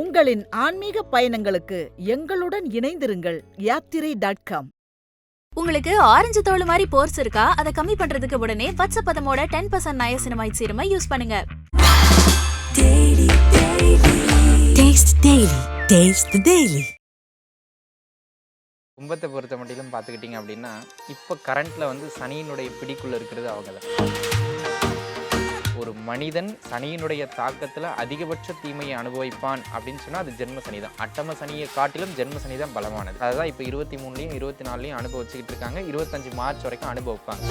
உங்களின் ஆன்மீக பயணங்களுக்கு எங்களுடன் இணைந்திருங்கள் யாத்திரை டாட் காம் உங்களுக்கு ஆரஞ்சு தோல் மாதிரி போர்ஸ் இருக்கா அதை கம்மி பண்றதுக்கு உடனே பச்சை பதமோட டென் பர்சன்ட் நயசினமைட் சீரமை யூஸ் பண்ணுங்க Taste Daily. Taste the Daily. கும்பத்தை பொறுத்த மட்டிலும் பார்த்துக்கிட்டிங்க அப்படின்னா இப்போ கரண்ட்டில் வந்து சனியினுடைய பிடிக்குள்ளே இருக்கிறது அவங்க தான் ஒரு மனிதன் சனியினுடைய தாக்கத்தில் அதிகபட்ச தீமையை அனுபவிப்பான் அப்படின்னு சொன்னால் அது ஜென்ம சனி தான் அட்டம சனியை காட்டிலும் ஜென்ம சனி தான் பலமானது. அதுதான் இப்போ இருபத்தி மூணுலேயும் இருபத்தி நாலுலையும் அனுபவிச்சுக்கிட்டு இருக்காங்க. இருபத்தஞ்சு மார்ச் வரைக்கும் அனுபவிப்பாங்க.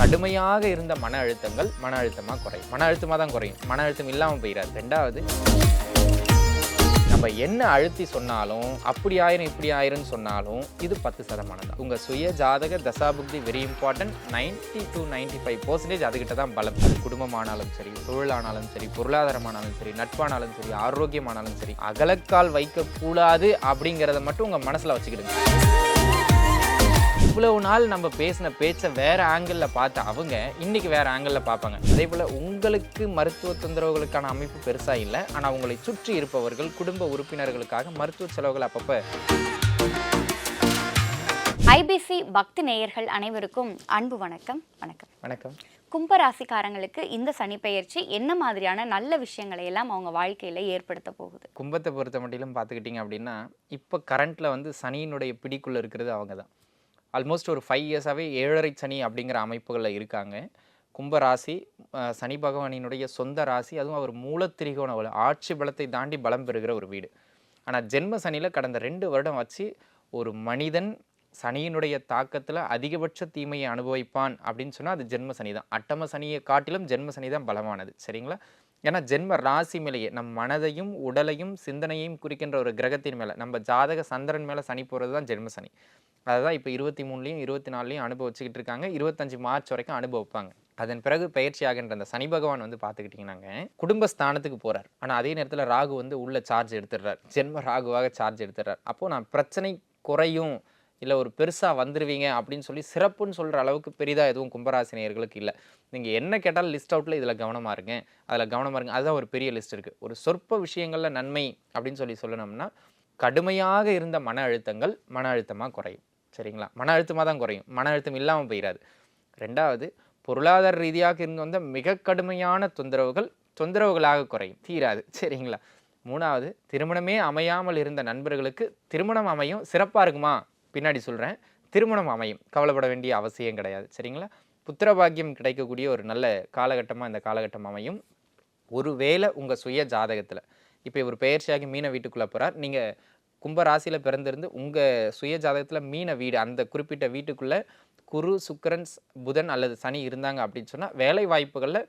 கடுமையாக இருந்த மன அழுத்தங்கள் மன அழுத்தமாக குறையும். மன அழுத்தமாக தான் குறையும். மன அழுத்தம் இல்லாமல் போயிடாது ரெண்டாவது நம்ம என்ன அழுத்தி சொன்னாலும் அப்படி ஆயிரும் இப்படி ஆயிரும்னு சொன்னாலும் இது பத்து சதமானம் தான். உங்கள் சுய ஜாதக தசாபுக்தி very important ninety to ninety five percentage அதுக்கிட்ட தான் பலம். அது குடும்பமானாலும் சரி தொழிலானாலும் சரி பொருளாதாரமானாலும் சரி நட்பானாலும் சரி ஆரோக்கியமானாலும் சரி அகலக்கால் வைக்கக்கூடாது அப்படிங்கிறத மட்டும் உங்கள் மனசில் வச்சுக்கிடுங்க. இவ்வளவு நாள் நம்ம பேசின பேச்சை வேற ஆங்கிளில் பார்த்த அவங்க இன்னைக்கு வேற ஆங்கிளில் பார்ப்பாங்க. அதே போல் உங்களுக்கு மருத்துவ தொந்தரவுகளுக்கான அமைப்பு பெருசாக இல்லை. ஆனால் உங்களை சுற்றி இருப்பவர்கள் குடும்ப உறுப்பினர்களுக்காக மருத்துவ செலவுகள் அப்பப்போ ஐபிசி பக்தி நேயர்கள் அனைவருக்கும் அன்பு வணக்கம். வணக்கம். வணக்கம். கும்பராசிக்காரங்களுக்கு இந்த சனி பெயர்ச்சி என்ன மாதிரியான நல்ல விஷயங்களை எல்லாம் அவங்க வாழ்க்கையில ஏற்படுத்த போகுது? கும்பத்தை பொறுத்த மட்டிலும் பார்த்துக்கிட்டிங்க அப்படின்னா இப்போ கரண்ட்டில் வந்து சனியினுடைய பிடிக்குள்ளே இருக்கிறது அவங்க தான் ஆல்மோஸ்ட் ஒரு ஃபைவ் இயர்ஸாகவே ஏழரை சனி அப்படிங்கிற அமைப்புகளில் இருக்காங்க. கும்பராசி சனி பகவானினுடைய சொந்த ராசி அதுவும் அவர் மூலத்திரிகோண ஆட்சி பலத்தை தாண்டி பலம் பெறுகிற ஒரு வீடு. ஆனால் ஜென்ம சனியில் கடந்த ரெண்டு வருடம் வச்சு ஒரு மனிதன் சனியினுடைய தாக்கத்தில் அதிகபட்ச தீமையை அனுபவிப்பான் அப்படின்னு சொன்னால் அது ஜென்ம சனி தான் அட்டம சனியை காட்டிலும் ஜென்ம சனி தான் பலமானது. சரிங்களா? ஏன்னா ஜென்ம ராசி மேலேயே நம் மனதையும் உடலையும் சிந்தனையும் குறிக்கின்ற ஒரு கிரகத்தின் மேலே நம்ம ஜாதக சந்திரன் மேலே சனி போகிறது தான் ஜென்ம சனி. அதுதான் இப்போ இருபத்தி மூணுலேயும் இருபத்தி நாலுலையும் அனுபவிச்சுக்கிட்டு இருக்காங்க. இருபத்தஞ்சு மார்ச் வரைக்கும் அனுபவிப்பாங்க. அதன் பிறகு பயிற்சி ஆகின்ற அந்த சனி பகவான் வந்து பார்த்துக்கிட்டிங்கன்னாங்க குடும்பஸ்தானத்துக்கு போகிறார் ஆனால் அதே நேரத்தில் ராகு வந்து உள்ள சார்ஜ் எடுத்துடுறார். ஜென்ம ராகுவாக சார்ஜ் எடுத்துடுறார். அப்போது நான் பிரச்சனை குறையும் இல்லை ஒரு பெருசாக வந்துடுவீங்க அப்படின்னு சொல்லி சிறப்புன்னு சொல்கிற அளவுக்கு பெரிதாக எதுவும் கும்பராசினியர்களுக்கு இல்லை. நீங்கள் என்ன கேட்டாலும் லிஸ்ட் அவுட்டில் இதில் கவனமாக இருங்க. அதில் கவனமாக இருங்க. அதுதான் ஒரு பெரிய லிஸ்ட் இருக்குது ஒரு சொற்ப விஷயங்களில் நன்மை அப்படின்னு சொல்லி சொல்லணும்னா கடுமையாக இருந்த மன அழுத்தங்கள் மன அழுத்தமாக குறையும். சரிங்களா? மன அழுத்தமாக தான் குறையும். மன அழுத்தம் இல்லாமல் போயிடாது ரெண்டாவது பொருளாதார ரீதியாக இருந்து வந்த மிக கடுமையான தொந்தரவுகள் தொந்தரவுகளாக குறையும். தீராது. சரிங்களா? மூணாவது திருமணமே அமையாமல் இருந்த நண்பர்களுக்கு திருமணம் அமையும். சிறப்பாக இருக்குமா? பின்னாடி சொல்கிறேன் திருமணம் அமையும். கவலைப்பட வேண்டிய அவசியம் கிடையாது. சரிங்களா? புத்திரபாக்கியம் கிடைக்கக்கூடிய ஒரு நல்ல காலகட்டமாக இந்த காலகட்டம் அமையும். ஒருவேளை உங்கள் சுய ஜாதகத்தில் இப்போ இவர் பெயர்ச்சியாகி மீன வீட்டுக்குள்ளே போகிறார் நீங்கள் கும்ப ராசியில் பிறந்திருந்து உங்கள் சுய ஜாதகத்தில் மீன வீடு அந்த குறிப்பிட்ட வீட்டுக்குள்ளே குரு சுக்கரன் புதன் அல்லது சனி இருந்தாங்க அப்படின்னு சொன்னால் வேலை வாய்ப்புகளில்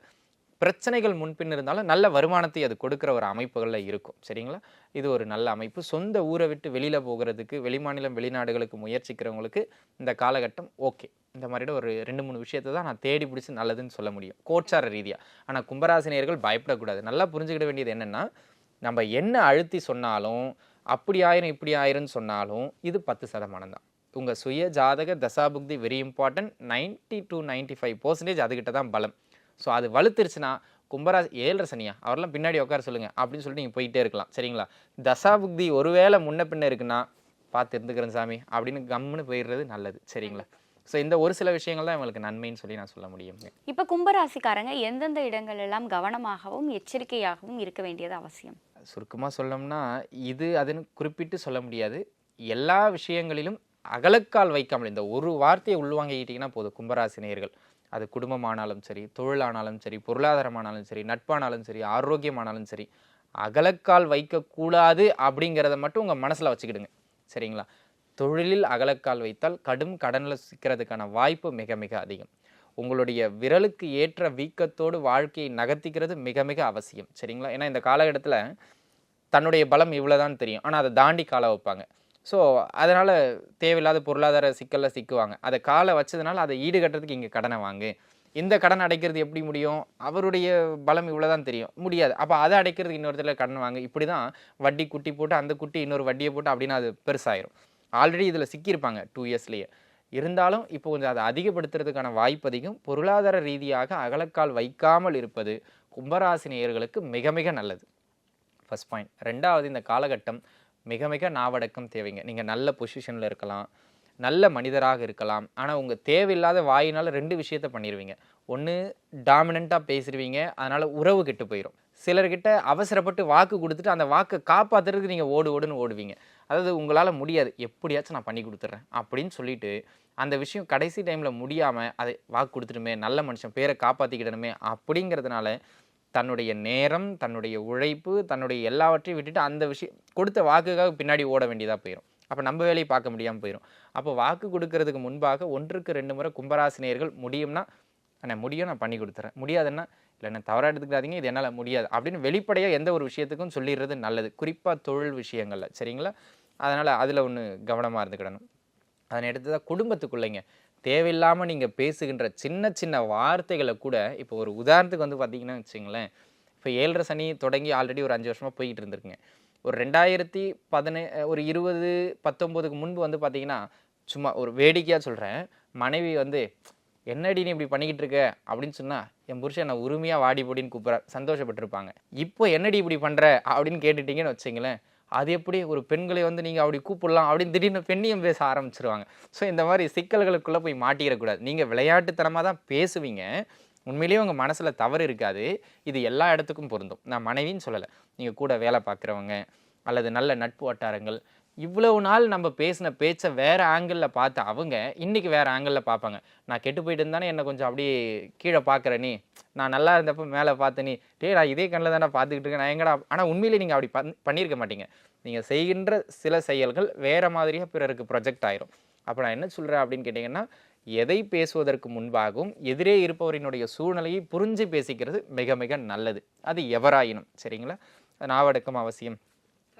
பிரச்சனைகள் முன்பின் இருந்தாலும் நல்ல வருமானத்தை அது கொடுக்குற ஒரு அமைப்புகளில் இருக்கும். சரிங்களா? இது ஒரு நல்ல அமைப்பு. சொந்த ஊரை விட்டு வெளியில் போகிறதுக்கு வெளிமாநிலம் வெளிநாடுகளுக்கு முயற்சிக்கிறவங்களுக்கு இந்த காலகட்டம் ஓகே. இந்த மாதிரி ஒரு ரெண்டு மூணு விஷயத்தை தான் நான் தேடி பிடிச்சி நல்லதுன்னு சொல்ல முடியும். கோச்சார ரீதியாக ஆனால் கும்பராசினியர்கள் பயப்படக்கூடாது. நல்லா புரிஞ்சுக்கிட வேண்டியது என்னென்னா நம்ம என்ன அழுத்தி சொன்னாலும் அப்படி ஆயிரும் இப்படி ஆயிரும்னு சொன்னாலும் இது பத்து சதமானம் தான். உங்கள் சுய ஜாதக தசாபுக்தி very important ninety to ninety five percentage அதுக்கிட்ட தான் பலம். ஸோ அது வலுத்துருச்சுன்னா கும்பராசி ஏழரை சனியா அவரெல்லாம் பின்னாடி உட்கார சொல்லுங்கள் அப்படின்னு சொல்லிட்டு நீங்கள் போயிட்டே இருக்கலாம். சரிங்களா? தசாபுக்தி ஒருவேளை முன்ன பின்ன இருக்குன்னா பார்த்து இருந்துக்கிறேன் சாமி அப்படின்னு கம்முன்னு போயிடுறது நல்லது. சரிங்களா? ஸோ இந்த ஒரு சில விஷயங்கள் தான் இவங்களுக்கு நன்மைன்னு சொல்லி நான் சொல்ல முடியுங்க இப்ப கும்பராசிக்காரங்க எந்தெந்த இடங்கள் எல்லாம் கவனமாகவும் எச்சரிக்கையாகவும் இருக்க வேண்டியது அவசியம்? சுருக்கமாக சொல்லணும்னா இது அதுன்னு குறிப்பிட்டு சொல்ல முடியாது. எல்லா விஷயங்களிலும் அகலக்கால் வைக்காமல் இந்த ஒரு வார்த்தையை உள்வாங்கிக்கிட்டிங்கன்னா போதும் கும்பராசி நேயர்கள். அது குடும்பமானாலும் சரி தொழிலானாலும் சரி பொருளாதாரமானாலும் சரி நட்பானாலும் சரி ஆரோக்கியமானாலும் சரி அகலக்கால் வைக்கக்கூடாது அப்படிங்கிறத மட்டும் உங்கள் மனசில் வச்சுக்கிடுங்க. சரிங்களா? தொழிலில் அகலக்கால் வைத்தால் கடும் கடனில் சிக்கிறதுக்கான வாய்ப்பு மிக மிக அதிகம். உங்களுடைய விரலுக்கு ஏற்ற வீக்கத்தோடு வாழ்க்கையை நகர்த்திக்கிறது மிக மிக அவசியம். சரிங்களா? ஏன்னா இந்த காலகட்டத்தில் தன்னுடைய பலம் இவ்வளோதான் தெரியும். ஆனால் அதை தாண்டி காலை வைப்பாங்க. ஸோ அதனால் தேவையில்லாத பொருளாதார சிக்கலில் சிக்குவாங்க. அதை காலை வச்சதுனால அதை ஈடுகட்டுறதுக்கு இங்கே கடனை வாங்கு. இந்த கடன் அடைக்கிறது எப்படி முடியும்? அவருடைய பலம் இவ்வளோதான் தெரியும். முடியாது. அப்போ அதை அடைக்கிறதுக்கு இன்னொருத்தர கடன் வாங்க. இப்படி தான் வட்டி குட்டி போட்டு அந்த குட்டி இன்னொரு வட்டியை போட்டு அப்படின்னா அது பெருசாயிரும். ஆல்ரெடி இதில் சிக்கியிருப்பாங்க டூ இயர்ஸ்லேயே இருந்தாலும் இப்போ கொஞ்சம் அதை அதிகப்படுத்துறதுக்கான வாய்ப்பு அதிகம். பொருளாதார ரீதியாக அகலக்கால் வைக்காமல் இருப்பது கும்பராசினியர்களுக்கு மிக மிக நல்லது. ஃபஸ்ட் பாயிண்ட் ரெண்டாவது இந்த காலகட்டம் மிக மிக நாவடக்கம் தேவைங்க. நீங்கள் நல்ல பொசிஷனில் இருக்கலாம். நல்ல மனிதராக இருக்கலாம். ஆனால் உங்கள் தேவையில்லாத வாயினால் ரெண்டு விஷயத்த பண்ணிடுவீங்க ஒன்று டாமினண்ட்டாக பேசிடுவீங்க அதனால் உறவு கெட்டு போயிடும் சிலர்கிட்ட அவசரப்பட்டு வாக்கு கொடுத்துட்டு அந்த வாக்கை காப்பாற்றுறதுக்கு நீங்கள் ஓடு ஓடுன்னு ஓடுவீங்க. அதாவது உங்களால் முடியாது. எப்படியாச்சும் நான் பண்ணி கொடுத்துட்றேன் அப்படின்னு சொல்லிட்டு அந்த விஷயம் கடைசி டைமில் முடியாமல் அதை வாக்கு கொடுத்துட்டுமே நல்ல மனுஷன் பேரை காப்பாற்றிக்கிடணுமே அப்படிங்கிறதுனால தன்னுடைய நேரம் தன்னுடைய உழைப்பு தன்னுடைய எல்லாவற்றையும் விட்டுட்டு அந்த விஷயம் கொடுத்த வாக்குக்காக பின்னாடி ஓட வேண்டியதாக போயிடும் அப்போ நம்ம வேலையை பார்க்க முடியாமல் போயிடும் அப்போ வாக்கு கொடுக்கறதுக்கு முன்பாக ஒன்றுக்கு ரெண்டு முறை கும்பராசினியர்கள் முடியும்னா ஆனால் முடியும் நான் பண்ணி கொடுத்துறேன். முடியாதுன்னா இல்லை என்ன தவறாக எடுத்துக்காதீங்க இது என்னால் முடியாது அப்படின்னு வெளிப்படையாக எந்த ஒரு விஷயத்துக்கும் சொல்லிடுறது நல்லது. குறிப்பாக தொழில் விஷயங்களில் சரிங்களா? அதனால் அதில் ஒன்று கவனமாக இருந்துக்கிடணும். அதனை அடுத்ததாக குடும்பத்துக்குள்ளைங்க தேவையில்லாமல் நீங்கள் பேசுகின்ற சின்ன சின்ன வார்த்தைகளை கூட இப்போ ஒரு உதாரணத்துக்கு வந்து பார்த்தீங்கன்னா வச்சுங்களேன் இப்போ ஏழரை சனி தொடங்கி ஆல்ரெடி ஒரு அஞ்சு வருஷமாக போய்கிட்டு இருந்திருக்குங்க. ஒரு ரெண்டாயிரத்தி பதினே ஒரு இருபது பத்தொம்போதுக்கு முன்பு வந்து பார்த்தீங்கன்னா சும்மா ஒரு வேடிக்கையாக சொல்கிறேன் மனைவி வந்து என்னடி நீ இப்படி பண்ணிக்கிட்டு இருக்க? அப்படின்னு சொன்னால் என் புருஷன் என்னை உரிமையாக வாடி போடின்னு கூப்பிட்ற. சந்தோஷப்பட்டிருப்பாங்க. இப்போ என்னடி இப்படி பண்ணுற அப்படின்னு கேட்டுட்டீங்கன்னு வச்சுங்களேன் அது எப்படி ஒரு பெண்களை வந்து நீங்கள் அப்படி கூப்பிடலாம் அப்படின்னு திடீர்னு பெண்ணியம் பேச ஆரம்பிச்சிருவாங்க. ஸோ இந்த மாதிரி சிக்கல்களுக்குள்ளே போய் மாட்டிக்கிறக்கூடாது நீங்கள் விளையாட்டுத்தனமாக தான் பேசுவீங்க. உண்மையிலேயே உங்கள் மனசில் தவறு இருக்காது. இது எல்லா இடத்துக்கும் பொருந்தும். நான் மனைவின்னு சொல்லலை. நீங்கள் கூட வேலை பார்க்குறவங்க அல்லது நல்ல நட்பு வட்டாரங்கள் இவ்வளவு நாள் நம்ம பேசின பேச்சை வேறு ஆங்கிளில் பார்த்த அவங்க இன்றைக்கி வேறு ஆங்கிளில் பார்ப்பாங்க. நான் கெட்டு போயிட்டு இருந்தானே என்னை கொஞ்சம் அப்படியே கீழே பார்க்குற நீ. நான் நல்லா இருந்தப்போ மேலே பார்த்த நீ. டே நான் இதே கண்ணில் தானே பார்த்துக்கிட்டு இருக்கேன். நான் எங்கடா ஆனால் உண்மையிலே நீங்கள் அப்படி பண் பண்ணியிருக்க மாட்டீங்க. நீங்கள் செய்கின்ற சில செயல்கள் வேறு மாதிரியாக பிறருக்கு ப்ரொஜெக்ட் ஆயிரும். அப்போ நான் என்ன சொல்கிறேன் அப்படின்னு கேட்டிங்கன்னா எதை பேசுவதற்கு முன்பாகவும் எதிரே இருப்பவரினுடைய சூழ்நிலையை புரிஞ்சு பேசிக்கிறது மிக மிக நல்லது. அது எவராயினும். சரிங்களா? நாவடக்கம் அவசியம்.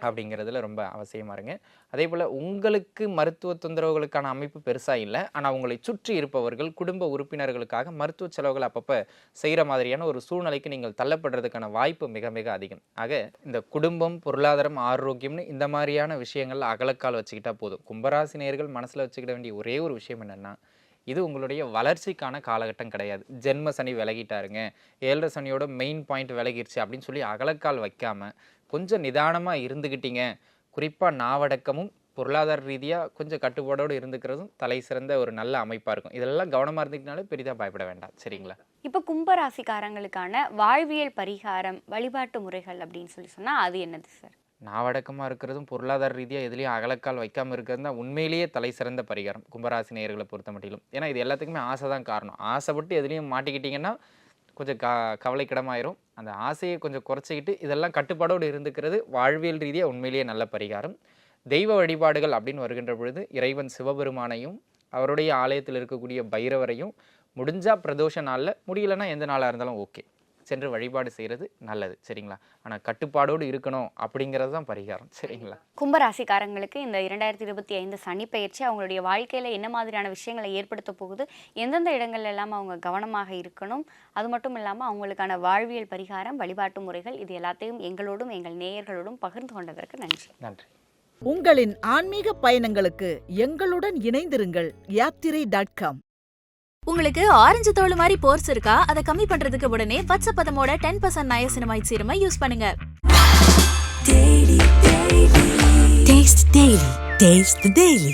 அப்படிங்கிறதுல ரொம்ப அவசியமாக இருங்க. அதே போல் உங்களுக்கு மருத்துவ தொந்தரவுகளுக்கான அமைப்பு பெருசாக இல்லை. ஆனால் உங்களை சுற்றி இருப்பவர்கள் குடும்ப உறுப்பினர்களுக்காக மருத்துவ செலவுகள் அப்பப்போ செய்கிற மாதிரியான ஒரு சூழ்நிலைக்கு நீங்கள் தள்ளப்படுறதுக்கான வாய்ப்பு மிக மிக அதிகம். ஆக இந்த குடும்பம் பொருளாதாரம் ஆரோக்கியம்னு இந்த மாதிரியான விஷயங்கள் அகலக்கால் வச்சுக்கிட்டா போதும். கும்பராசி நேர்கள் மனசில் வச்சுக்கிட வேண்டிய ஒரே ஒரு விஷயம் என்னென்னா இது உங்களுடைய வளர்ச்சிக்கான காலகட்டம் கிடையாது. ஜென்ம சனி விலகிட்டாருங்க. ஏழரை சனியோட மெயின் பாயிண்ட் விலகிருச்சு அப்படின்னு சொல்லி அகலக்கால் வைக்காமல் கொஞ்சம் நிதானமாக இருந்துக்கிட்டீங்க குறிப்பாக நாவடக்கமும் பொருளாதார ரீதியாக கொஞ்சம் கட்டுப்பாடோடு இருந்துக்கிறதும் தலை சிறந்த ஒரு நல்ல அமைப்பாக இருக்கும். இதெல்லாம் கவனமாக இருந்துக்கினாலே பெரிதாக பயப்பட வேண்டாம். சரிங்களா? இப்போ கும்பராசிக்காரங்களுக்கான வாழ்வியல் பரிகாரம் வழிபாட்டு முறைகள் அப்படின்னு சொல்லி சொன்னால் அது என்னது சார் நாவடக்கமாக இருக்கிறதும் பொருளாதார ரீதியாக எதுலேயும் அகலக்கால் வைக்காமல் இருக்கிறது தான் உண்மையிலேயே தலை சிறந்த பரிகாரம் கும்பராசி நேர்களை பொறுத்த மட்டிலும். ஏன்னா இது எல்லாத்துக்குமே ஆசை தான் காரணம். ஆசைப்பட்டு எதுலேயும் மாட்டிக்கிட்டிங்கன்னா கொஞ்சம் க கவலைக்கிடமாயிரும். அந்த ஆசையை கொஞ்சம் குறைச்சிக்கிட்டு இதெல்லாம் கட்டுப்பாடோடு இருந்துக்கிறது வாழ்வியல் ரீதியாக உண்மையிலேயே நல்ல பரிகாரம். தெய்வ வழிபாடுகள் அப்படின்னு வருகின்ற பொழுது இறைவன் சிவபெருமானையும் அவருடைய ஆலயத்தில் இருக்கக்கூடிய பைரவரையும் முடிஞ்சால் பிரதோஷ நாளில் முடியலன்னா எந்த நாளாக இருந்தாலும் ஓகே. சென்று வழிபாடு செய்கிறது நல்லது சரிங்களா? ஆனால் கட்டுப்பாடோடு இருக்கணும் அப்படிங்கிறது தான் பரிகாரம் சரிங்களா? கும்பராசிக்காரங்களுக்கு இந்த இரண்டாயிரத்தி இருபத்தி ஐந்து சனி பயிற்சி அவங்களுடைய வாழ்க்கையில் என்ன மாதிரியான விஷயங்களை ஏற்படுத்த போகுது எந்தெந்த இடங்கள்ல எல்லாம் அவங்க கவனமாக இருக்கணும் அது மட்டும் இல்லாமல் அவங்களுக்கான வாழ்வியல் பரிகாரம் வழிபாட்டு முறைகள் இது எல்லாத்தையும் எங்களோடும் எங்கள் நேயர்களோடும் பகிர்ந்து கொண்டதற்கு நன்றி. நன்றி. உங்களின் ஆன்மீக பயணங்களுக்கு எங்களுடன் இணைந்திருங்கள் யாத்திரை டாட் காம். உங்களுக்கு ஆரஞ்சு தோல் மாதிரி போர்ஸ் இருக்கா அதை கம்மி பண்றதுக்கு உடனே வாட்ஸ்அப் பதமோட டென் பர்சன்ட் நயசினமைட் சீரமை யூஸ் பண்ணுங்க Daily, daily. Taste the Daily. Taste the Daily.